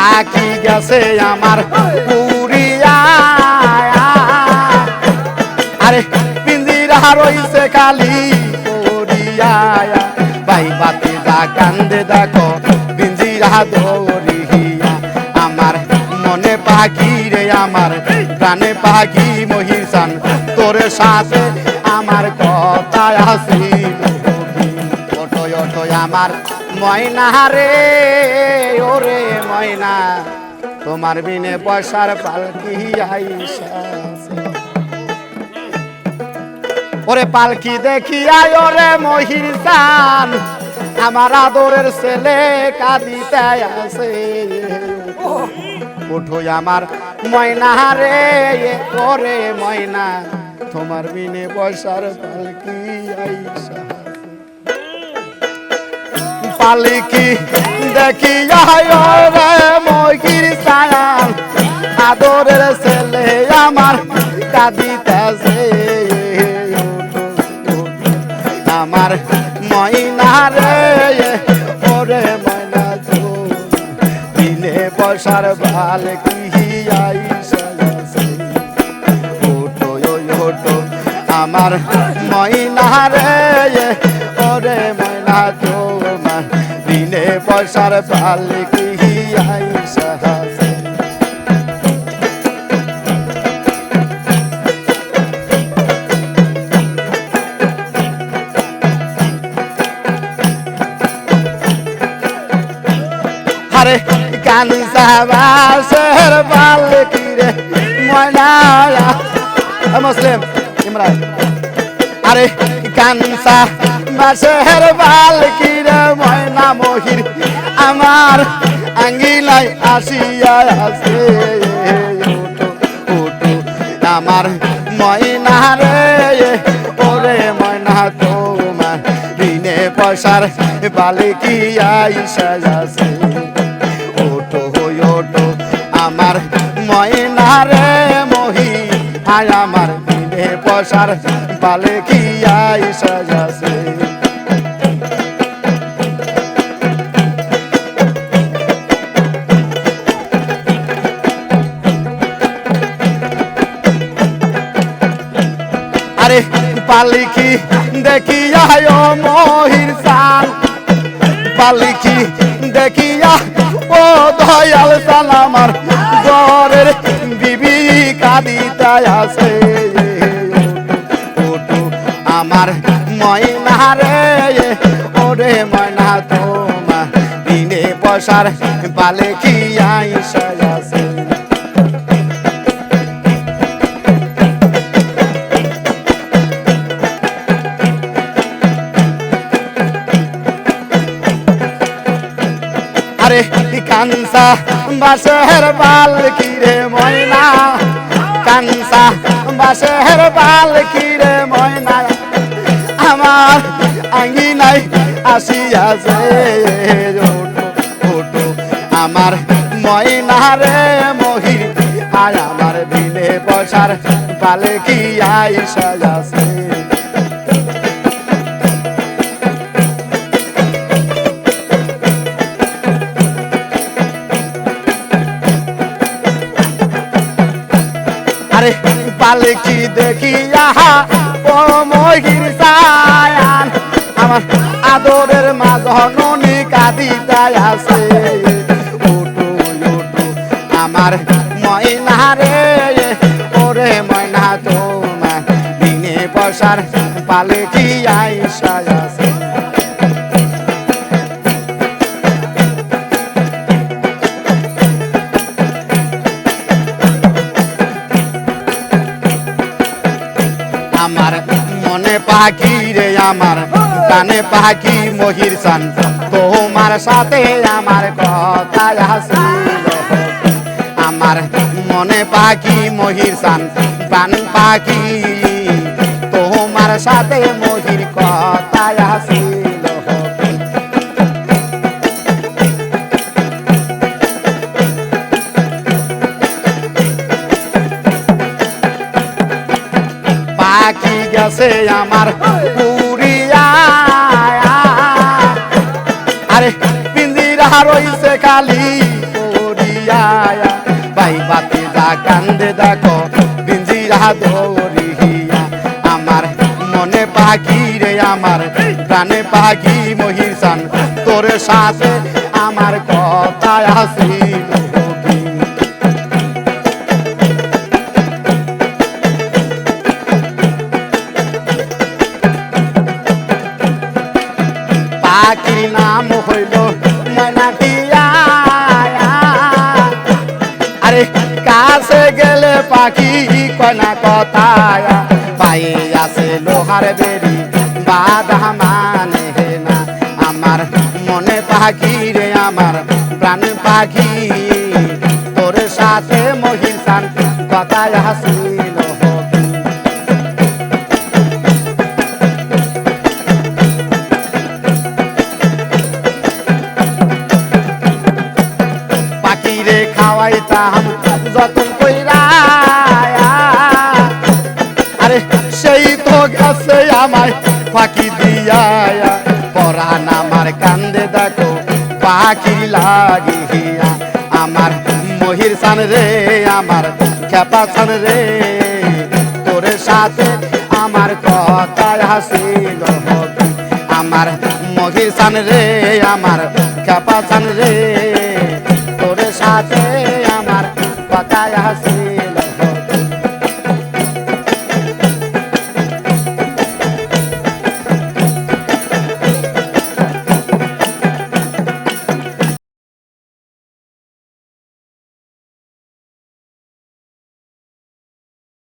পাখি গেছে আমার পুরিয়া। আরে, পিঞ্জিরা রইছে খালি পরিয়া ভাই, বাতি দা কান্দে দেখো, পিঞ্জিরা দৌড়িয়া। আমার মনে পাখি রে, আমার প্রাণে পাখি মহিষান। তোর সাথে আমার কথা আসিল অটোয় আমার ময়না রে, ওরে ময়না। তোমার বিনে পয়সার পালকি ওরে পালকি দেখি আয় ওরে মহির চান, আমার আদরের ছেলে কাঁদিতে আছে। উঠো আমার ময়না রে ওরে ময়না, তোমার বিনে পয়সার পালকি আইসা। পালিকি দেখি রে চান আদরের ছেলে আমার কাঁদিতেছে। আমার ময়না রে, ওরে ময়না তো দিলে পয়সার ভালো কি আমার ময়না রে, ওরে ময়না তোমার দিলে পয়সার ভালো কি আইসা আরে কানসা বাসের বাল কিরে ময়না মুসলিম, ইমরান। আরে কানসা বাসের বাল কিরে ময়না মহির, আমার আঙ্গিলাই আসিয়া ওটো আমার ময়না রে, ওরে ময়না, তোমার দিনে পয়সার বালিকি আইসা আছে। ওটো হই ওটো আমার ময়না রে মহি আয় আমার দিনে পয়সার বালিকি আইসা আছে। আরে পালিকি দেখিয়া ও মহির সান পালিকি দেখিয়া, ও দয়াল সাল আমার ঘরের বিবি কাঁদিতায় আছে। আমার ময়না রে, ওরে ময়না, তোমার দিনে পয়সার পালিকি আইসা আছে আরে কানসা, বাসের বাল কিরে ময়না। কানসা, বাসের বাল কিরে ময়না। আমার আঙ্গিনাই আসিয়াছে ওটো ওটো আমার ময়না রে মহির আর আমার বিলে পয়সার পালে কি আইসা আছে পালকি দেখি আহা পরমহির সায়ান আমার আদরের মা জননী আছে। ওটু ওটু আমার ময়না রে। ওরে ময়না তোমার দিনে পয়সার পালকি আইসা পাখি রে আমার, কানে পাখি মহির সান। তোমার সাথে আমার কথা আমার মনে পাখি মহির সান, কান পাখি তোমার সাথে মহির গেছে আমার পুরিয়া। আরে, পিঞ্জিরা রইছে খালি পুরিয়া ভাই বাতি দা কান্দে দেখো বিঞ্জিরা দৌড়িয়া। আমার মনে পাখি রে, আমার প্রাণে পাখি মহিষান। তোর সাথে আমার কথা আসিল পাখির নাম হইল আরে কাছে গেলে পাখি কনা কথায়। পায়ে আসে লোহার বেরি বাধা মানে না। আমার মনে পাখি রে, আমার প্রাণ পাখি। তোর সাথে মহিষান কথায় হাসিল খাওয়াইতাম যতন কইরা আরে, সেই তো গেছে আমায় পাখি দিয়া পরান আমার কান্দে দেখো, পাখি লাগিয়া আমার মহির সান রে, আমার খেপা সান রে। তোর সাথে আমার কথা হাসিল আমার মহির সান রে, আমার খেপা সান রে। তোর সাথে আমার কথা হাসিল